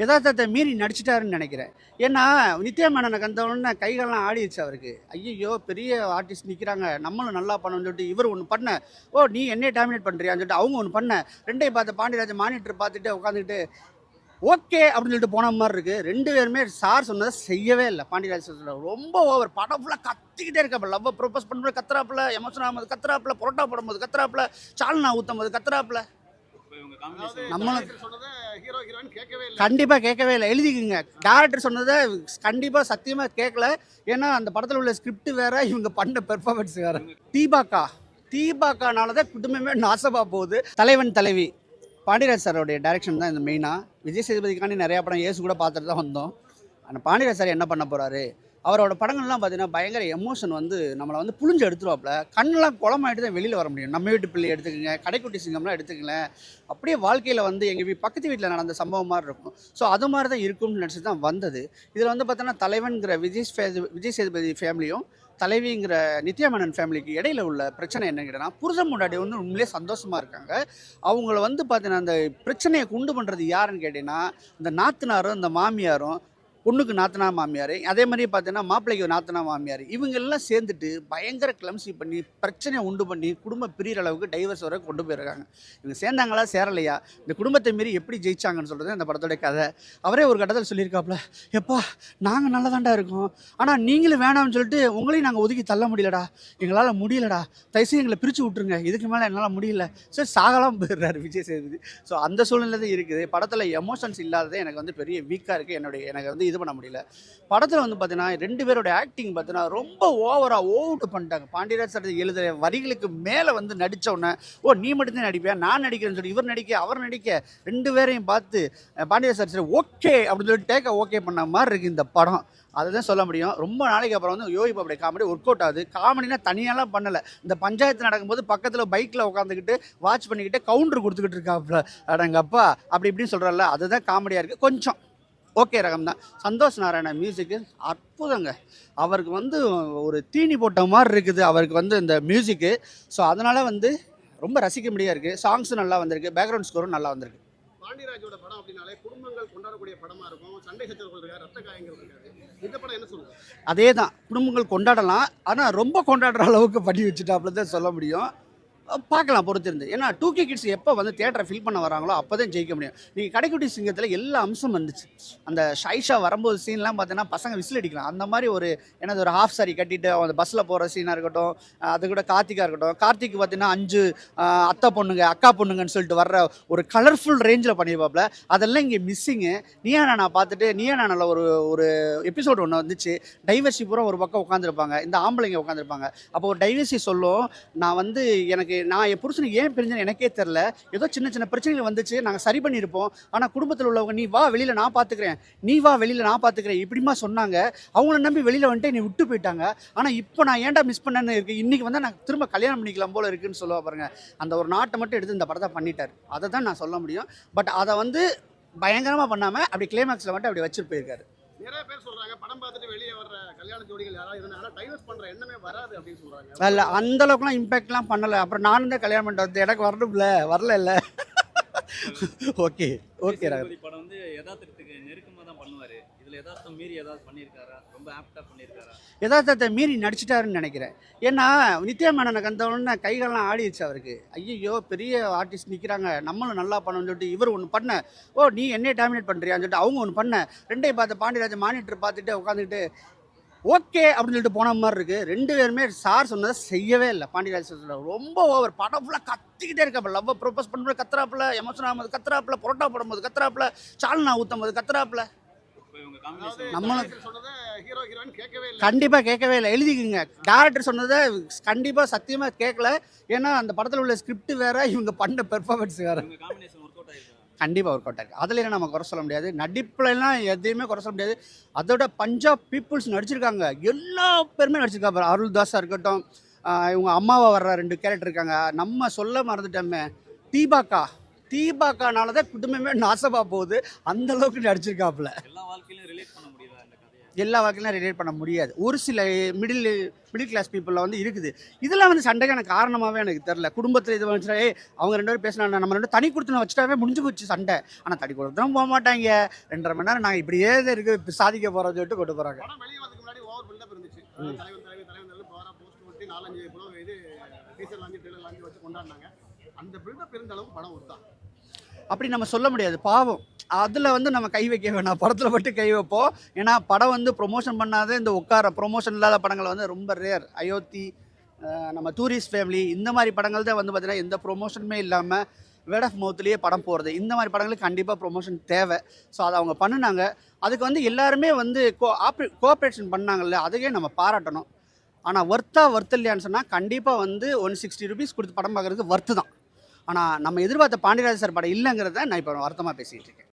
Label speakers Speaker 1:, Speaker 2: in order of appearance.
Speaker 1: யதார்த்தத்தை மீறி நடிச்சிட்டாருன்னு நினைக்கிறேன். ஏன்னா நித்யா மேனனுக்கு அந்த உடனே கைகள்லாம் ஆடிடுச்சு அவருக்கு. ஐயோ பெரிய ஆர்டிஸ்ட் நிற்கிறாங்க நம்மளும் நல்லா பண்ணணும்னு சொல்லிட்டு இவர் ஒன்று பண்ண. ஓ நீ என்னைய டாமினேட் பண்ணுறியான்னு சொல்லிட்டு அவங்க ஒன்று பண்ண. ரெண்டையும் பார்த்து பாண்டியராஜ் மானிட்டர் பார்த்துட்டு உட்காந்துக்கிட்டு ஓகே அப்படின்னு சொல்லிட்டு போன மாதிரி இருக்கு. ரெண்டு பேருமே சார் சொன்னதை செய்யவே இல்லை. பாண்டியராஜ் சார். ரொம்ப ஓவர் படம் ஃபுல்லாக கத்திக்கிட்டே இருக்காப்புல லவ் ப்ரொபோஸ் பண்ணும்போது கத்துறாப்புல எமோஷன் ஆகும்போது கத்துறாப்புல புரோட்டா போடும்போது கத்துறாப்புல சால்னா ஊற்றும் போது கத்துறாப்புல நம்மளும்
Speaker 2: ஹீரோ கேட்கவே இல்லை.
Speaker 1: கண்டிப்பாக கேட்கவே இல்லை. எழுதிக்குங்க. டேரக்டர் சொன்னதை கண்டிப்பாக சத்தியமாக கேட்கல. ஏன்னா அந்த படத்தில் உள்ள ஸ்கிரிப்ட் வேற இவங்க பண்ண பெர்ஃபார்மன்ஸ் வேற. தீபாக்கா. தீபாக்கானால தான் குடும்பமே நாசமாக போகுது. தலைவன் தலைவி. பாண்டியராஜ் சாரோடைய டைரக்ஷன் தான் இந்த மெயினாக விஜய் சேதுபதிக்காண்டி நிறையா படம் ஏசு கூட பார்த்துட்டு தான் வந்தோம். அந்த பாண்டியராஜ் சார் என்ன பண்ண போகிறாரு அவரோட படங்கள்லாம் பார்த்தீங்கன்னா பயங்கர எமோஷன் வந்து நம்மளை வந்து புழிஞ்சு எடுத்துருவாப்புல. கண்ணெல்லாம் குளமாயிட்டு தான் வெளியில் வர முடியும். நம்ம வீட்டு பிள்ளை எடுத்துக்கங்க கடைக்குட்டி சிங்கம்லாம் எடுத்துக்கங்களேன். அப்படியே வாழ்க்கையில் வந்து எங்கள் வீ பக்கத்து வீட்டில் நடந்த சம்பவம் மாதிரி இருக்கும். ஸோ அது மாதிரி தான் இருக்கும்னு நினச்சி தான் வந்தது. இதில் வந்து பார்த்தோன்னா தலைவன்கிற விஜய் சேது விஜய் சேதுபதி ஃபேமிலியும் தலைவிங்கிற நித்யாமேனன் ஃபேமிலிக்கு இடையில உள்ள பிரச்சனை என்ன கேட்டால் புருஷன் முன்னாடி வந்து உண்மையிலே சந்தோஷமாக இருக்காங்க. அவங்கள வந்து பார்த்தீங்கன்னா அந்த பிரச்சனையை குண்டு பண்ணுறது யாருன்னு கேட்டிங்கன்னா இந்த நாத்தனாரும் இந்த மாமியாரும் பொண்ணுக்கு நாத்தனா மாமியார் அதே மாதிரி பார்த்தீங்கன்னா மாப்பிள்ளைக்கு நாத்தனா மாமியார் இவங்கெல்லாம் சேர்ந்துட்டு பயங்கர கிளம்சி பண்ணி பிரச்சனையை உண்டு பண்ணி குடும்பம் பிரியிற அளவுக்கு டைவர்ஸ் வரை கொண்டு போயிருக்காங்க. இவங்க சேர்ந்தாங்களா சேரலையா? இந்த குடும்பத்தை மீறி எப்படி ஜெயிச்சாங்கன்னு சொல்கிறது அந்த படத்தோடைய கதை. அவரே ஒரு கட்டத்தில் சொல்லியிருக்காப்புல எப்பா நாங்கள் நல்லதாண்டா இருக்கோம். ஆனால் நீங்களும் வேணாம்னு சொல்லிட்டு உங்களையும் நாங்கள் ஒதுக்கி தள்ள முடியலடா. எங்களால் முடியலடா. தயவுசெய்து எங்களை பிரித்து விட்ருங்க இதுக்கு மேலே என்னால் முடியல. சரி சாகலாம் போயிடுறாரு விஜய் சேதுபதி. ஸோ அந்த சூழ்நிலை தான் இருக்குது. படத்தில் எமோஷன்ஸ் இல்லாததே எனக்கு வந்து பெரிய வீக்காக இருக்குது என்னுடைய எனக்கு வந்து இது பண்ண முடியல. படத்தில் வந்து பார்த்தீங்கன்னா ரெண்டு பேரோட ஆக்டிங் பார்த்தீங்கன்னா ரொம்ப ஓவராக ஓவுட் பண்ணிட்டாங்க. பாண்டியராஜ் சார் எழுதுகிற வரிகளுக்கு மேலே வந்து நடிச்ச உடனே ஓ நீ மட்டும்தான் நடிப்பியா? நான் நடிக்கிறேன்னு சொல்லி இவர் நடிக்க அவர் நடிக்க ரெண்டு பேரையும் பார்த்து பாண்டியராஜ் சார் சரி ஓகே அப்படின்னு சொல்லி டேக்க ஓகே பண்ண மாதிரி இருக்குது இந்த படம். அதுதான் சொல்ல முடியும். ரொம்ப நாளைக்கு அப்புறம் வந்து யோகி பாபுடைய காமெடி ஒர்க் அவுட் ஆகுது. காமெடினா தனியாலாம் பண்ணலை. இந்த பஞ்சாயத்து நடக்கும்போது பக்கத்தில் பைக்கில் உட்காந்துக்கிட்டு வாட்ச் பண்ணிக்கிட்டு கவுண்டர் கொடுத்துக்கிட்டு இருக்காப்புல அடங்கப்பா அப்படி இப்படின்னு சொல்கிறல்ல அதுதான் காமெடியாக இருக்குது கொஞ்சம் ஓகே ரகம் தான் சந்தோஷ் நாராயண மியூசிக்கு அற்புதங்க. அவருக்கு வந்து ஒரு தீனி போட்ட மாதிரி இருக்குது. அவருக்கு வந்து இந்த மியூசிக்கு ஸோ அதனால் வந்து ரொம்ப ரசிக்க முடியா இருக்குது சாங்ஸும் நல்லா வந்திருக்கு. பேக்ரவுண்ட் ஸ்கோரும் நல்லா வந்திருக்கு.
Speaker 2: பாண்டியராஜோட படம் அப்படின்னாலே குடும்பங்கள் கொண்டாடக்கூடிய படமா இருக்கும். சண்டை சச்சரவுகள் இருக்காது ரத்த காயங்கள் இருக்காது. இந்த படம் என்ன சொல்லுங்க
Speaker 1: அதே தான் குடும்பங்கள் கொண்டாடலாம். ஆனால் ரொம்ப கொண்டாடுற அளவுக்கு பண்ணி வச்சுட்டாப்புல தான் சொல்ல முடியும். பார்க்கலாம் பொறுத்திருந்து. ஏன்னா டூ கே கிட்ஸ் எப்போ வந்து தேட்டரை ஃபில் பண்ண வராங்களோ அப்போ தான் ஜெயிக்க முடியும். நீங்கள் கடைக்குட்டி சிங்கத்தில் எல்லா அம்சம் வந்துச்சு அந்த ஷைஷா வரும்போது சீன்லாம் பார்த்தீங்கன்னா பசங்க விசில் அடிக்கலாம். அந்த மாதிரி ஒரு என்னது ஒரு ஹாஃப் சாரி கட்டிட்டு அந்த பஸ்ஸில் போகிற சீனாக இருக்கட்டும் அது கூட கார்த்திக்காக இருக்கட்டும். கார்த்திக் பார்த்தீங்கன்னா அஞ்சு அத்தை பொண்ணுங்க அக்கா பொண்ணுங்கன்னு சொல்லிட்டு வர்ற ஒரு கலர்ஃபுல் ரேஞ்சில் பண்ணியிருப்பாப்புல அதெல்லாம் இங்கே மிஸ்ஸிங்கு நீயா நான் பார்த்துட்டு நீயா நானில் ஒரு ஒரு எபிசோடு ஒன்று வந்துச்சு. டைவர்சி பூரா ஒரு பக்கம் உட்காந்துருப்பாங்க இந்த ஆம்பளைங்க உட்காந்துருப்பாங்க அப்போ ஒரு டைவர்சி சொல்லும். நான் வந்து எனக்கு நான் என் புருஷனுக்கு ஏன் பிரிஞ்சேன்னு எனக்கே தெரில ஏதோ சின்ன சின்ன பிரச்சனைகள் வந்துச்சு. நாங்கள் சரி பண்ணியிருப்போம். ஆனால் குடும்பத்தில் உள்ளவங்க நீ வா வெளியில் நான் பார்த்துக்கிறேன் நீ வா வெளியில் நான் பார்த்துக்கிறேன் இப்படிமா சொன்னாங்க. அவங்கள நம்பி வெளியில் வந்துட்டு நீ விட்டு போயிட்டாங்க. ஆனால் இப்போ நான் ஏன்டா மிஸ் பண்ணேன்னு இருக்கு? இன்னைக்கு வந்து நான் திரும்ப கல்யாணம் பண்ணிக்கலாம் போல இருக்குன்னு சொல்லுவா பாருங்க. அந்த ஒரு நாட்டை மட்டும் எடுத்து இந்த படத்தை பண்ணிட்டார். அதை தான் நான் சொல்ல முடியும். பட் அதை வந்து பயங்கரமாக பண்ணாமல் அப்படி கிளைமேக்ஸில் மட்டும் அப்படி வச்சுட்டு போயிருக்காரு.
Speaker 2: நிறைய பேர் சொல்றாங்க படம் பார்த்துட்டு வெளியே வர்ற கல்யாண ஜோடிகள் யாராவது இருந்தாங்கன்னா டைவர்ஸ் பண்ற எண்ணமே வராது அப்படின்னு சொல்றாங்க.
Speaker 1: இல்லை அந்த அளவுக்குலாம் இம்பேக்ட்லாம் பண்ணலை. அப்புறம் நானும் தான் கல்யாணம் பண்ணிட்டு வந்து எனக்கு வரணும்ல வரல இல்லை? ஓகே ஓகே
Speaker 3: படம் வந்து தான் பண்ணுவார். இதில் யதார்த்தம் மீறி ஏதாவது பண்ணியிருக்காரா? ரொம்ப ஆப்டாக பண்ணியிருக்காரா?
Speaker 1: யதார்த்தத்தை மீறி நடிச்சிட்டாருன்னு நினைக்கிறேன். ஏன்னா நித்யா மேனனுக்கு அந்த உடனே கைகள்லாம் ஆடிடுச்சு அவருக்கு. ஐயோ பெரிய ஆர்டிஸ்ட் நிற்கிறாங்க நம்மளும் நல்லா பண்ணணும்னு சொல்லிட்டு இவர் ஒன்று பண்ண. ஓ நீ என்னைய டாமினேட் பண்ணுறியான்னு சொல்லிட்டு அவங்க ஒன்று பண்ண. ரெண்டையும் பார்த்து பாண்டியராஜ் மானிட்டர் பார்த்துட்டு உட்காந்துக்கிட்டு ஓகே அப்படின்னு சொல்லிட்டு போன மாதிரி இருக்குது ரெண்டு பேருமே சார் சொன்னதை செய்யவே இல்லை. பாண்டியராஜ் சார் ரொம்ப ஓவர் படம் ஃபுல்லாக கத்திக்கிட்டே இருக்காப்புல லவ்வை ப்ரொப்போஸ் பண்ணும்போது கத்துறாப்புல எமோஷன் ஆகும்போது கத்துறாப்புல புரோட்டா போடும்போது கத்துறாப்புல சால்னா ஊற்றும் போது கத்துறாப்புல
Speaker 3: இப்போ இவங்க
Speaker 2: அதாவது
Speaker 3: காம்பினேஷன்
Speaker 1: நம்மளும்
Speaker 2: director சொன்னதை ஹீரோ ஹீரோயின் கேட்கவே இல்லை.
Speaker 1: கண்டிப்பாக கேட்கவே இல்லை. எழுதிக்குங்க. டேரக்டர் சொன்னதை கண்டிப்பாக சத்தியமாக கேட்கல. ஏன்னா அந்த படத்தில் உள்ள ஸ்கிரிப்ட் வேற இவங்க பண்ண பெர்ஃபார்மன்ஸ் வேற. கண்டிப்பாக ஒர்க் அவுட் ஆயிருக்கு. அதில் நம்ம குறை சொல்ல முடியாது? நடிப்புலலாம் எதையுமே குறை சொல்ல முடியாது. அதோட பஞ்சாப் பீப்புள்ஸ் நடிச்சிருக்காங்க. எல்லா பேருமே நடிச்சிருக்காங்க அருள் தாஸாக இருக்கட்டும் இவங்க அம்மாவா வர்ற ரெண்டு கேரக்டர் இருக்காங்க. நம்ம சொல்ல மறந்துட்டோமே. தீபாக்கா. தீபாக்கானால தான் குடும்பமே நாசமாக போகுது. அந்த அளவுக்கு நடிச்சிருக்காப்புல.
Speaker 3: எல்லா வாழ்க்கையிலும் ரிலேட் பண்ண முடியுதா இந்த கதையை?
Speaker 1: எல்லா வகையிலும் ரிலேட் பண்ண முடியாது. ஒரு சில மிடில் மிடில் கிளாஸ் பீப்புளில் வந்து இருக்குது. இதெல்லாம் வந்து சண்டைக்கான காரணமாகவே எனக்கு தெரில குடும்பத்தில் இது வந்துச்சா ஏய் அவங்க ரெண்டு பேரும் பேசினா நம்ம ரெண்டு தனி கொடுத்து வச்சுட்டாவே முடிஞ்சு போச்சு சண்டை. ஆனால் தனி கொடுத்தும் போக மாட்டாங்க. ரெண்டரை மணி நேரம் நாங்கள் இப்படியே தான் இருக்கு. இப்ப சாதிக்க போகிறோம் சொல்லிட்டு கொண்டு போகிறாங்க
Speaker 2: படம் வெளியே வரதுக்கு முன்னாடி ஓவர் பில்டப் இருந்துச்சு. அதாவது தலைவன் தலைவர் தலைவன் தலைவர் போரா போஸ்ட் ஒட்டி நாலஞ்சு ப்ரோ இது டீசர் லாஞ்சு ட்ரெயிலர் லாஞ்சு வச்சு கொண்டாடினாங்க. அந்த பில்டப் இருந்த அளவுக்கு படம் ஒருத்தா
Speaker 1: அப்படி நம்ம சொல்ல முடியாது. பாவம். அதில் வந்து நம்ம கை வைக்க வேணாம். படத்தில் மட்டும் கை வைப்போம். ஏன்னா படம் வந்து ப்ரொமோஷன் பண்ணாத இந்த உட்கார ப்ரொமோஷன் இல்லாத படங்கள் வந்து ரொம்ப ரேர் அயோத்தி நம்ம டூரிஸ்ட் ஃபேமிலி இந்த மாதிரி படங்கள் தான் வந்து பார்த்திங்கன்னா எந்த ப்ரொமோஷனுமே இல்லாமல் வேர்ட் ஆஃப் மவுத்லேயே படம் போகிறது இந்த மாதிரி படங்களுக்கு கண்டிப்பாக ப்ரொமோஷன் தேவை. ஸோ அதை அவங்க பண்ணுனாங்க. அதுக்கு வந்து எல்லாருமே வந்து கோ ஆப்ரே கோஆப்ரேஷன் பண்ணாங்கல்ல அதையே நம்ம பாராட்டணும். ஆனால் ஒர்த்தா ஒர்த் இல்லையான்னு சொன்னால் கண்டிப்பாக வந்து ஒன் சிக்ஸ்டி ருபீஸ் கொடுத்து படம் பார்க்குறதுக்கு ஒர்த்து தான். ஆனால் நம்ம எதிர்பார்த்த பாண்டியராஜ சார் படம் இல்லைங்கிறத நான் இப்போ வருத்தமாக பேசிகிட்டு இருக்கேன்.